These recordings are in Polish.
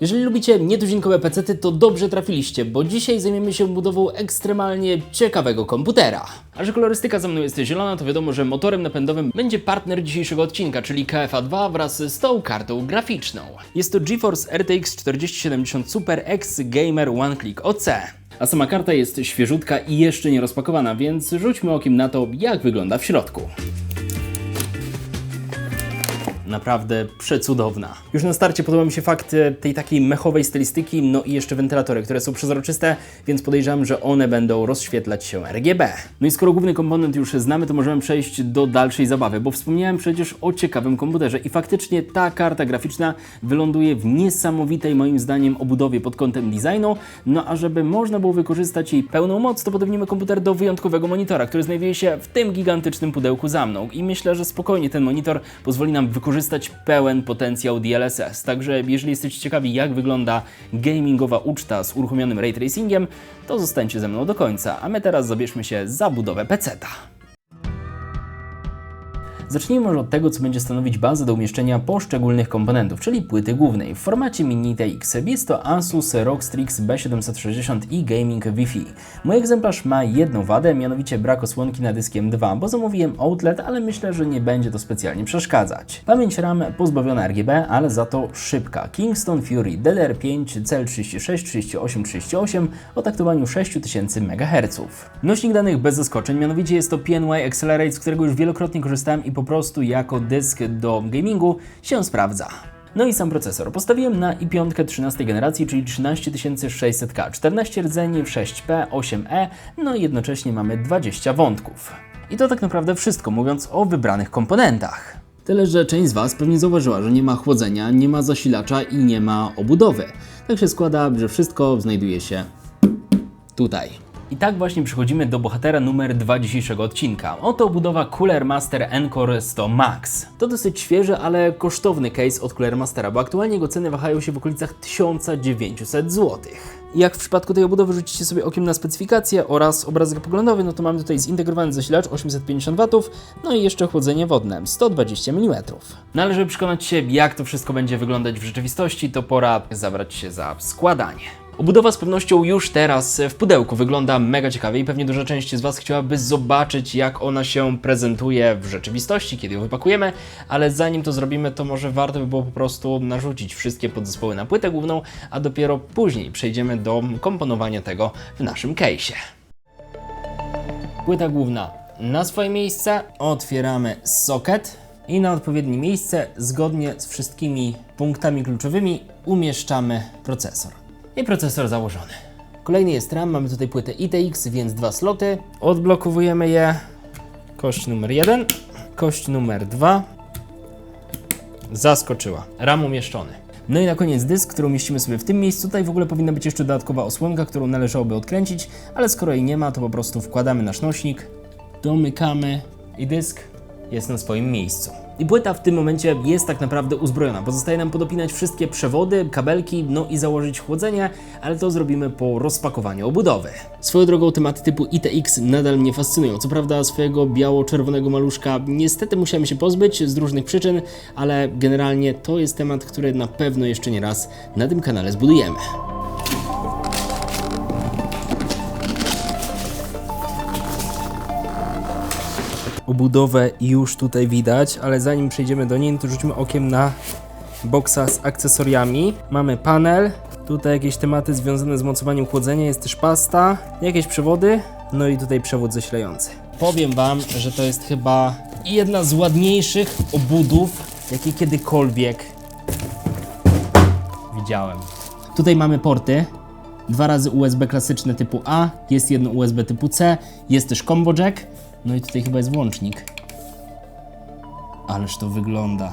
Jeżeli lubicie nietuzinkowe pecety, to dobrze trafiliście, bo dzisiaj zajmiemy się budową ekstremalnie ciekawego komputera. A że kolorystyka za mną jest zielona, to wiadomo, że motorem napędowym będzie partner dzisiejszego odcinka, czyli KFA2 wraz z tą kartą graficzną. Jest to GeForce RTX 4070 Super X Gamer One Click OC. A sama karta jest świeżutka i jeszcze nie rozpakowana, więc rzućmy okiem na to, jak wygląda w środku naprawdę przecudowna. Już na starcie podoba mi się fakt e, tej takiej mechowej stylistyki, no i jeszcze wentylatory, które są przezroczyste, więc podejrzewam, że one będą rozświetlać się RGB. No i skoro główny komponent już znamy, to możemy przejść do dalszej zabawy, bo wspomniałem przecież o ciekawym komputerze i faktycznie ta karta graficzna wyląduje w niesamowitej moim zdaniem obudowie pod kątem designu, no a żeby można było wykorzystać jej pełną moc, to podobnimy komputer do wyjątkowego monitora, który znajduje się w tym gigantycznym pudełku za mną i myślę, że spokojnie ten monitor pozwoli nam wykorzystać pełen potencjał DLSS. Także jeżeli jesteście ciekawi jak wygląda gamingowa uczta z uruchomionym ray tracingiem, to zostańcie ze mną do końca, a my teraz zabierzmy się za budowę peceta. Zacznijmy może od tego, co będzie stanowić bazę do umieszczenia poszczególnych komponentów, czyli płyty głównej w formacie Mini TX. Jest to Asus ROG Strix B760 i Gaming Wi-Fi. Mój egzemplarz ma jedną wadę, mianowicie brak osłonki na dyskiem 2, bo zamówiłem outlet, ale myślę, że nie będzie to specjalnie przeszkadzać. Pamięć RAM pozbawiona RGB, ale za to szybka. Kingston Fury DDR5 CL36 3838 o taktowaniu 6000 MHz. Nośnik danych bez zaskoczeń, mianowicie jest to PNY Accelerate, z którego już wielokrotnie korzystałem i po prostu jako dysk do gamingu się sprawdza. No i sam procesor. Postawiłem na i5 13 generacji, czyli 13600K, 14 rdzeni, 6P, 8E, no i jednocześnie mamy 20 wątków. I to tak naprawdę wszystko, mówiąc o wybranych komponentach. Tyle, że część z Was pewnie zauważyła, że nie ma chłodzenia, nie ma zasilacza i nie ma obudowy. Tak się składa, że wszystko znajduje się tutaj. I tak właśnie przechodzimy do bohatera numer 2 dzisiejszego odcinka. Oto budowa Cooler Master Encore 100 Max. To dosyć świeży, ale kosztowny case od Cooler Mastera, bo aktualnie jego ceny wahają się w okolicach 1900 zł. Jak w przypadku tej obudowy rzucicie sobie okiem na specyfikację oraz obrazek poglądowy, no to mamy tutaj zintegrowany zasilacz 850 W, no i jeszcze chłodzenie wodne 120 mm. Ale żeby przekonać się, jak to wszystko będzie wyglądać w rzeczywistości, to pora zabrać się za składanie. Obudowa z pewnością już teraz w pudełku wygląda mega ciekawie i pewnie duża część z Was chciałaby zobaczyć, jak ona się prezentuje w rzeczywistości, kiedy ją wypakujemy, ale zanim to zrobimy, to może warto by było po prostu narzucić wszystkie podzespoły na płytę główną, a dopiero później przejdziemy do komponowania tego w naszym case'ie. Płyta główna na swoje miejsce, otwieramy socket i na odpowiednie miejsce, zgodnie z wszystkimi punktami kluczowymi, umieszczamy procesor. I procesor założony. Kolejny jest RAM, mamy tutaj płytę ITX, więc dwa sloty. Odblokowujemy je. Kość numer 1, kość numer 2. Zaskoczyła. RAM umieszczony. No i na koniec dysk, który umieścimy sobie w tym miejscu. Tutaj w ogóle powinna być jeszcze dodatkowa osłonka, którą należałoby odkręcić, ale skoro jej nie ma, to po prostu wkładamy nasz nośnik, domykamy i dysk jest na swoim miejscu. I płyta w tym momencie jest tak naprawdę uzbrojona. Pozostaje nam podopinać wszystkie przewody, kabelki, no i założyć chłodzenie, ale to zrobimy po rozpakowaniu obudowy. Swoją drogą tematy typu ITX nadal mnie fascynują. Co prawda swojego biało-czerwonego maluszka niestety musiałem się pozbyć z różnych przyczyn, ale generalnie to jest temat, który na pewno jeszcze nie raz na tym kanale zbudujemy. Obudowę już tutaj widać, ale zanim przejdziemy do niej, to rzućmy okiem na boksa z akcesoriami. Mamy panel, tutaj jakieś tematy związane z mocowaniem chłodzenia, jest też pasta, jakieś przewody, no i tutaj przewód zasilający. Powiem Wam, że to jest chyba jedna z ładniejszych obudów, jakie kiedykolwiek widziałem. Tutaj mamy porty, dwa razy USB klasyczne typu A, jest jedno USB typu C, jest też combo jack, no i tutaj chyba jest włącznik. Ależ to wygląda.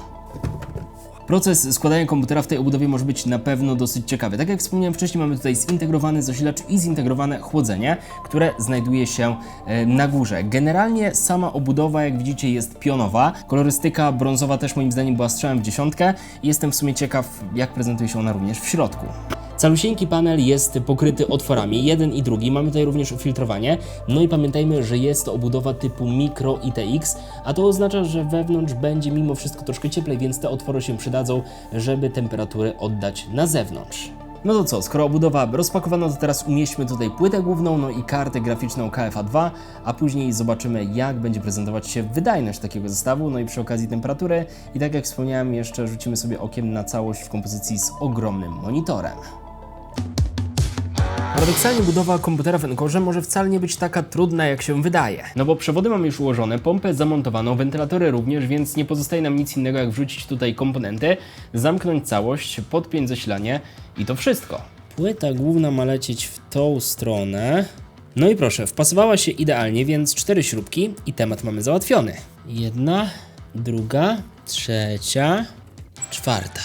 Proces składania komputera w tej obudowie może być na pewno dosyć ciekawy. Tak jak wspomniałem wcześniej, mamy tutaj zintegrowany zasilacz i zintegrowane chłodzenie, które znajduje się e, na górze. Generalnie sama obudowa, jak widzicie, jest pionowa. Kolorystyka brązowa też moim zdaniem była strzałem w dziesiątkę jestem w sumie ciekaw, jak prezentuje się ona również w środku. Calusieńki panel jest pokryty otworami, jeden i drugi. Mamy tutaj również filtrowanie. No i pamiętajmy, że jest to obudowa typu Micro ITX, a to oznacza, że wewnątrz będzie mimo wszystko troszkę cieplej, więc te otwory się przydadzą, żeby temperatury oddać na zewnątrz. No to co, skoro obudowa rozpakowano, to teraz umieśćmy tutaj płytę główną, no i kartę graficzną KFA2, a później zobaczymy jak będzie prezentować się wydajność takiego zestawu, no i przy okazji temperatury i tak jak wspomniałem jeszcze rzucimy sobie okiem na całość w kompozycji z ogromnym monitorem. Paradoksalnie budowa komputera w Encorze może wcale nie być taka trudna, jak się wydaje. No bo przewody mamy już ułożone, pompę zamontowano, wentylatory również, więc nie pozostaje nam nic innego, jak wrzucić tutaj komponenty, zamknąć całość, podpiąć zasilanie i to wszystko. Płyta główna ma lecieć w tą stronę. No i proszę, wpasowała się idealnie, więc cztery śrubki i temat mamy załatwiony. Jedna, druga, trzecia, czwarta.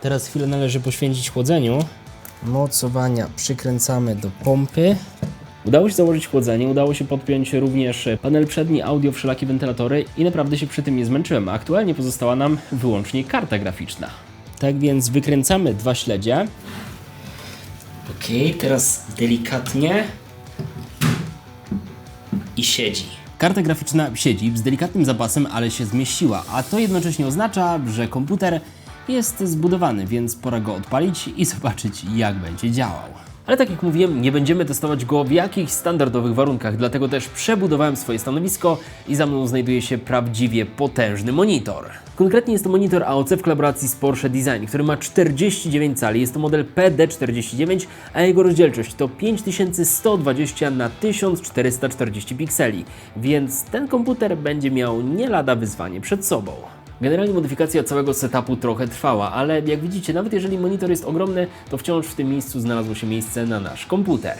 Teraz chwilę należy poświęcić chłodzeniu. Mocowania przykręcamy do pompy. Udało się założyć chłodzenie, udało się podpiąć również panel przedni, audio, wszelakie wentylatory i naprawdę się przy tym nie zmęczyłem. Aktualnie pozostała nam wyłącznie karta graficzna. Tak więc wykręcamy dwa śledzie. Ok, teraz delikatnie i siedzi. Karta graficzna siedzi z delikatnym zapasem, ale się zmieściła, a to jednocześnie oznacza, że komputer jest zbudowany, więc pora go odpalić i zobaczyć jak będzie działał. Ale tak jak mówiłem, nie będziemy testować go w jakichś standardowych warunkach, dlatego też przebudowałem swoje stanowisko i za mną znajduje się prawdziwie potężny monitor. Konkretnie jest to monitor AOC w kolaboracji z Porsche Design, który ma 49 cali, jest to model PD49, a jego rozdzielczość to 5120 na 1440 pikseli, więc ten komputer będzie miał nie lada wyzwanie przed sobą. Generalnie modyfikacja całego setupu trochę trwała, ale jak widzicie, nawet jeżeli monitor jest ogromny, to wciąż w tym miejscu znalazło się miejsce na nasz komputer.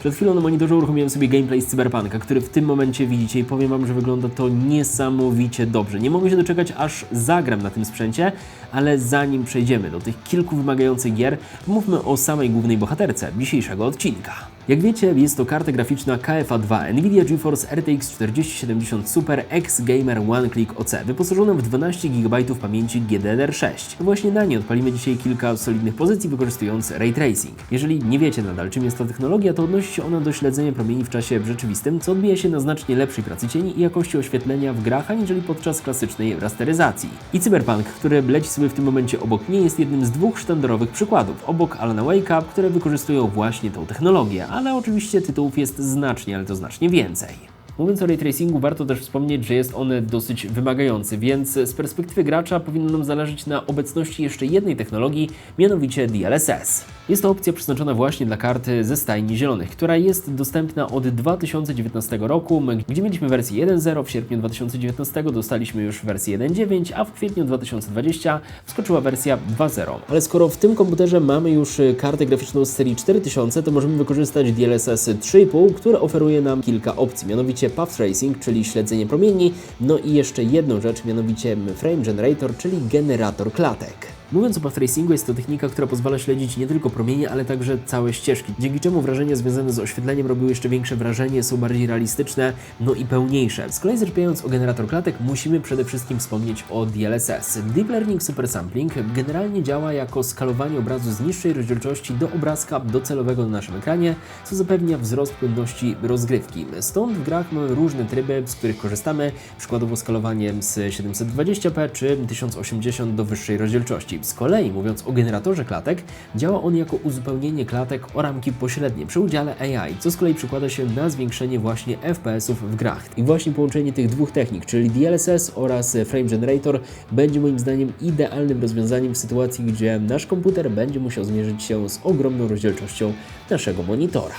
Przed chwilą na monitorze uruchomiłem sobie gameplay z Cyberpunka, który w tym momencie widzicie i powiem Wam, że wygląda to niesamowicie dobrze. Nie mogę się doczekać, aż zagram na tym sprzęcie, ale zanim przejdziemy do tych kilku wymagających gier, mówmy o samej głównej bohaterce dzisiejszego odcinka. Jak wiecie, jest to karta graficzna KFA2 Nvidia GeForce RTX 4070 Super X Gamer One Click OC, wyposażona w 12 GB pamięci GDDR6. Właśnie na nie odpalimy dzisiaj kilka solidnych pozycji, wykorzystując Ray Tracing. Jeżeli nie wiecie nadal, czym jest ta technologia, to odnosi się ona do śledzenia promieni w czasie rzeczywistym, co odbija się na znacznie lepszej pracy cieni i jakości oświetlenia w grach, aniżeli podczas klasycznej rasteryzacji. I Cyberpunk, który leci sobie w tym momencie obok mnie, jest jednym z dwóch sztandarowych przykładów, obok Alana Wake Up, które wykorzystują właśnie tą technologię, ale oczywiście tytułów jest znacznie, ale to znacznie więcej. Mówiąc o ray tracingu, warto też wspomnieć, że jest on dosyć wymagający, więc z perspektywy gracza powinno nam zależeć na obecności jeszcze jednej technologii, mianowicie DLSS. Jest to opcja przeznaczona właśnie dla karty ze stajni zielonych, która jest dostępna od 2019 roku, gdzie mieliśmy wersję 1.0, w sierpniu 2019 dostaliśmy już wersję 1.9, a w kwietniu 2020 wskoczyła wersja 2.0. Ale skoro w tym komputerze mamy już kartę graficzną z serii 4000, to możemy wykorzystać DLSS 3.5, które oferuje nam kilka opcji, mianowicie Path Tracing, czyli śledzenie promieni, no i jeszcze jedną rzecz, mianowicie Frame Generator, czyli generator klatek. Mówiąc o path tracingu, jest to technika, która pozwala śledzić nie tylko promienie, ale także całe ścieżki, dzięki czemu wrażenia związane z oświetleniem robią jeszcze większe wrażenie, są bardziej realistyczne, no i pełniejsze. Z kolei zaczynając o generator klatek, musimy przede wszystkim wspomnieć o DLSS. Deep Learning Super Sampling generalnie działa jako skalowanie obrazu z niższej rozdzielczości do obrazka docelowego na naszym ekranie, co zapewnia wzrost płynności rozgrywki. Stąd w grach mamy różne tryby, z których korzystamy, przykładowo skalowaniem z 720p czy 1080 do wyższej rozdzielczości. Z kolei, mówiąc o generatorze klatek, działa on jako uzupełnienie klatek o ramki pośrednie przy udziale AI, co z kolei przekłada się na zwiększenie właśnie FPS-ów w grach. I właśnie połączenie tych dwóch technik, czyli DLSS oraz Frame Generator, będzie moim zdaniem idealnym rozwiązaniem w sytuacji, gdzie nasz komputer będzie musiał zmierzyć się z ogromną rozdzielczością naszego monitora.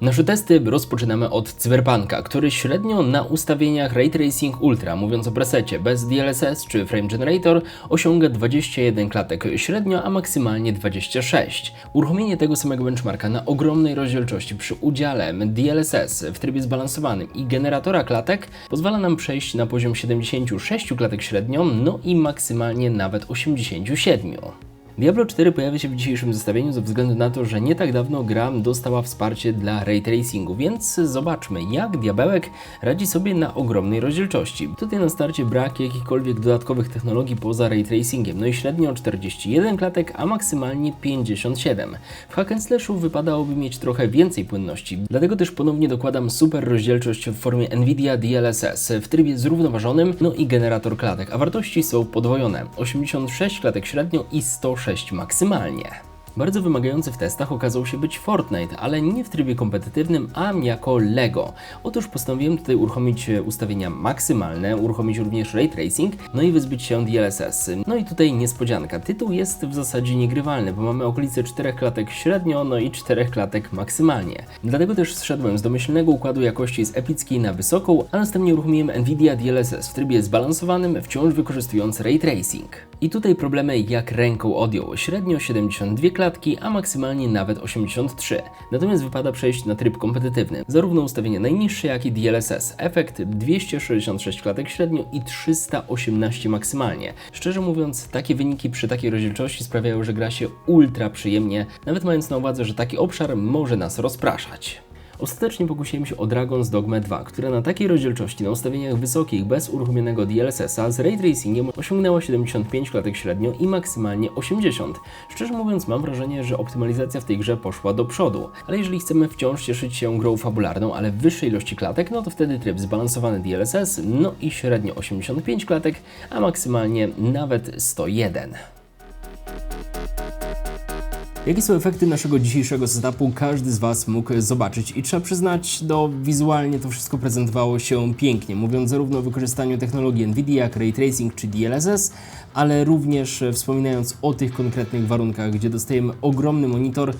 Nasze testy rozpoczynamy od Cyberpunka, który średnio na ustawieniach Ray Tracing Ultra, mówiąc o presecie bez DLSS czy Frame Generator, osiąga 21 klatek średnio, a maksymalnie 26. Uruchomienie tego samego benchmarka na ogromnej rozdzielczości przy udziale DLSS w trybie zbalansowanym i generatora klatek pozwala nam przejść na poziom 76 klatek średnio, no i maksymalnie nawet 87. Diablo 4 pojawia się w dzisiejszym zestawieniu ze względu na to, że nie tak dawno gra dostała wsparcie dla ray tracingu, więc zobaczmy jak diabełek radzi sobie na ogromnej rozdzielczości. Tutaj na starcie brak jakichkolwiek dodatkowych technologii poza ray tracingiem, no i średnio 41 klatek, a maksymalnie 57. W hack wypadałoby mieć trochę więcej płynności, dlatego też ponownie dokładam super rozdzielczość w formie Nvidia DLSS w trybie zrównoważonym, no i generator klatek, a wartości są podwojone. 86 klatek średnio i 106 maksymalnie. Bardzo wymagający w testach okazał się być Fortnite, ale nie w trybie kompetytywnym, a jako Lego. Otóż postanowiłem tutaj uruchomić ustawienia maksymalne, uruchomić również Ray Tracing, no i wyzbyć się DLSS. No i tutaj niespodzianka. Tytuł jest w zasadzie niegrywalny, bo mamy okolice 4 klatek średnio, no i 4 klatek maksymalnie. Dlatego też zszedłem z domyślnego układu jakości z epickiej na wysoką, a następnie uruchomiłem Nvidia DLSS w trybie zbalansowanym, wciąż wykorzystując Ray Tracing. I tutaj problemy jak ręką odjął. Średnio 72 klatki, a maksymalnie nawet 83. Natomiast wypada przejść na tryb kompetytywny. Zarówno ustawienie najniższe, jak i DLSS. Efekt 266 klatek średnio i 318 maksymalnie. Szczerze mówiąc, takie wyniki przy takiej rozdzielczości sprawiają, że gra się ultra przyjemnie, nawet mając na uwadze, że taki obszar może nas rozpraszać. Ostatecznie pokusiłem się o Dragon's Dogma 2, które na takiej rozdzielczości na ustawieniach wysokich bez uruchomionego DLSS-a z ray tracingiem osiągnęło 75 klatek średnio i maksymalnie 80. Szczerze mówiąc mam wrażenie, że optymalizacja w tej grze poszła do przodu, ale jeżeli chcemy wciąż cieszyć się grą fabularną, ale w wyższej ilości klatek, no to wtedy tryb zbalansowany DLSS, no i średnio 85 klatek, a maksymalnie nawet 101. Jakie są efekty naszego dzisiejszego setupu, każdy z Was mógł zobaczyć i trzeba przyznać, no wizualnie to wszystko prezentowało się pięknie, mówiąc zarówno o wykorzystaniu technologii NVIDIA Ray Tracing czy DLSS, ale również wspominając o tych konkretnych warunkach, gdzie dostajemy ogromny monitor,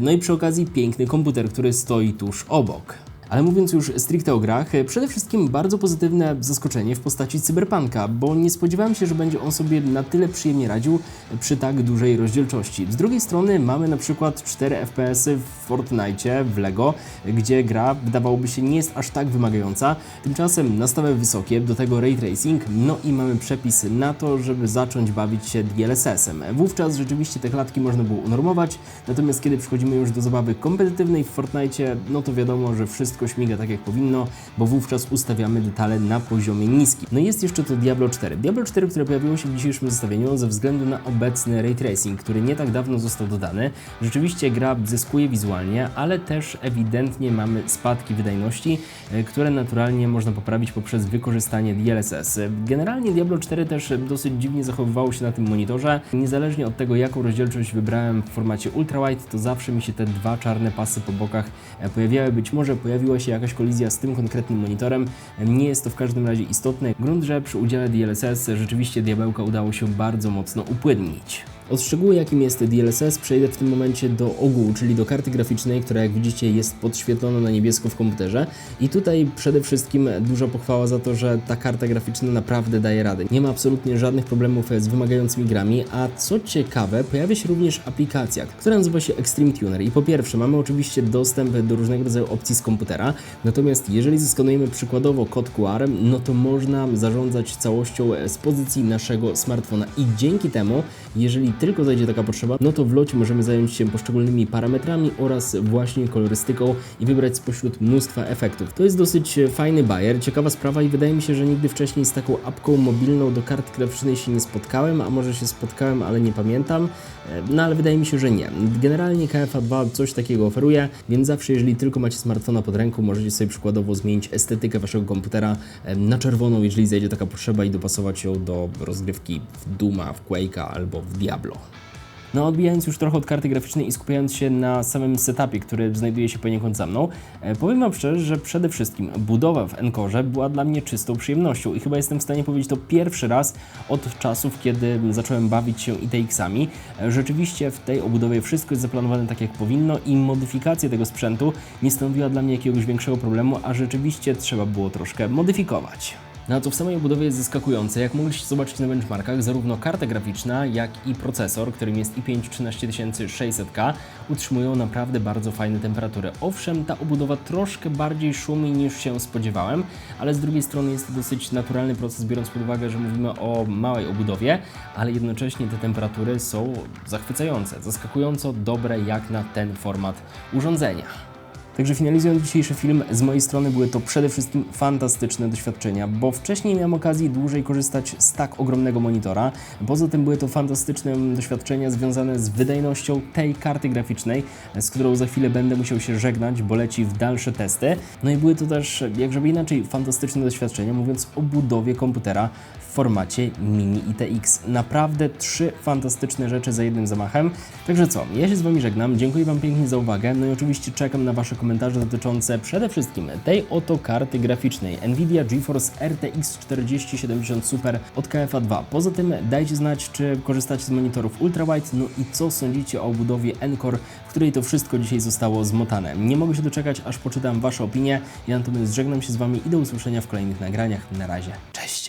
no i przy okazji piękny komputer, który stoi tuż obok. Ale mówiąc już stricte o grach, przede wszystkim bardzo pozytywne zaskoczenie w postaci Cyberpunka, bo nie spodziewałem się, że będzie on sobie na tyle przyjemnie radził przy tak dużej rozdzielczości. Z drugiej strony mamy na przykład 4 FPS w Fortnite, w LEGO, gdzie gra wydawałoby się nie jest aż tak wymagająca, tymczasem nastawy wysokie, do tego ray tracing, no i mamy przepis na to, żeby zacząć bawić się DLSS-em. Wówczas rzeczywiście te klatki można było unormować, natomiast kiedy przychodzimy już do zabawy kompetytywnej w Fortnite, no to wiadomo, że wszystko wszystko śmiga tak jak powinno, bo wówczas ustawiamy detale na poziomie niskim. No i jest jeszcze to Diablo 4. Diablo 4, które pojawiło się w dzisiejszym zestawieniu ze względu na obecny ray tracing, który nie tak dawno został dodany. Rzeczywiście gra zyskuje wizualnie, ale też ewidentnie mamy spadki wydajności, e, które naturalnie można poprawić poprzez wykorzystanie DLSS. Generalnie Diablo 4 też dosyć dziwnie zachowywało się na tym monitorze. Niezależnie od tego, jaką rozdzielczość wybrałem w formacie ultrawide, to zawsze mi się te dwa czarne pasy po bokach e, pojawiały. Być może pojawiły pojawiła się jakaś kolizja z tym konkretnym monitorem. Nie jest to w każdym razie istotne. Grunt, że przy udziale DLSS rzeczywiście diabełka udało się bardzo mocno upłynnić. Od szczegółu jakim jest DLSS przejdę w tym momencie do ogółu, czyli do karty graficznej, która jak widzicie jest podświetlona na niebiesko w komputerze. I tutaj przede wszystkim duża pochwała za to, że ta karta graficzna naprawdę daje radę. Nie ma absolutnie żadnych problemów z wymagającymi grami, a co ciekawe pojawia się również aplikacja, która nazywa się Extreme Tuner. I po pierwsze mamy oczywiście dostęp do różnego rodzaju opcji z komputera, natomiast jeżeli zeskanujemy przykładowo kod QR, no to można zarządzać całością z pozycji naszego smartfona. I dzięki temu, jeżeli tylko zajdzie taka potrzeba, no to w locie możemy zająć się poszczególnymi parametrami oraz właśnie kolorystyką i wybrać spośród mnóstwa efektów. To jest dosyć fajny bajer, ciekawa sprawa i wydaje mi się, że nigdy wcześniej z taką apką mobilną do karty graficznej się nie spotkałem, a może się spotkałem, ale nie pamiętam. E, no ale wydaje mi się, że nie. Generalnie KFA 2 coś takiego oferuje, więc zawsze jeżeli tylko macie smartfona pod ręką, możecie sobie przykładowo zmienić estetykę waszego komputera e, na czerwoną, jeżeli zajdzie taka potrzeba i dopasować ją do rozgrywki w Duma, w Quake'a albo w Diablo. No odbijając już trochę od karty graficznej i skupiając się na samym setupie, który znajduje się poniekąd za mną, e, powiem Wam szczerze, że przede wszystkim budowa w Encore była dla mnie czystą przyjemnością i chyba jestem w stanie powiedzieć to pierwszy raz od czasów, kiedy zacząłem bawić się ITX-ami. E, rzeczywiście w tej obudowie wszystko jest zaplanowane tak jak powinno i modyfikacja tego sprzętu nie stanowiła dla mnie jakiegoś większego problemu, a rzeczywiście trzeba było troszkę modyfikować. No co w samej obudowie jest zaskakujące, jak mogliście zobaczyć na benchmarkach, zarówno karta graficzna, jak i procesor, którym jest i5 13600K, utrzymują naprawdę bardzo fajne temperatury. Owszem, ta obudowa troszkę bardziej szumi niż się spodziewałem, ale z drugiej strony jest to dosyć naturalny proces, biorąc pod uwagę, że mówimy o małej obudowie, ale jednocześnie te temperatury są zachwycające, zaskakująco dobre jak na ten format urządzenia. Także finalizując dzisiejszy film, z mojej strony były to przede wszystkim fantastyczne doświadczenia, bo wcześniej miałem okazję dłużej korzystać z tak ogromnego monitora. Poza tym były to fantastyczne doświadczenia związane z wydajnością tej karty graficznej, z którą za chwilę będę musiał się żegnać, bo leci w dalsze testy. No i były to też, jak żeby inaczej, fantastyczne doświadczenia, mówiąc o budowie komputera formacie Mini ITX. Naprawdę trzy fantastyczne rzeczy za jednym zamachem. Także co, ja się z Wami żegnam, dziękuję Wam pięknie za uwagę, no i oczywiście czekam na Wasze komentarze dotyczące przede wszystkim tej oto karty graficznej Nvidia GeForce RTX 4070 Super od KFA 2. Poza tym dajcie znać, czy korzystacie z monitorów ultrawide, no i co sądzicie o budowie Encore, w której to wszystko dzisiaj zostało zmotane. Nie mogę się doczekać, aż poczytam Wasze opinie. Ja natomiast żegnam się z Wami i do usłyszenia w kolejnych nagraniach. Na razie, cześć!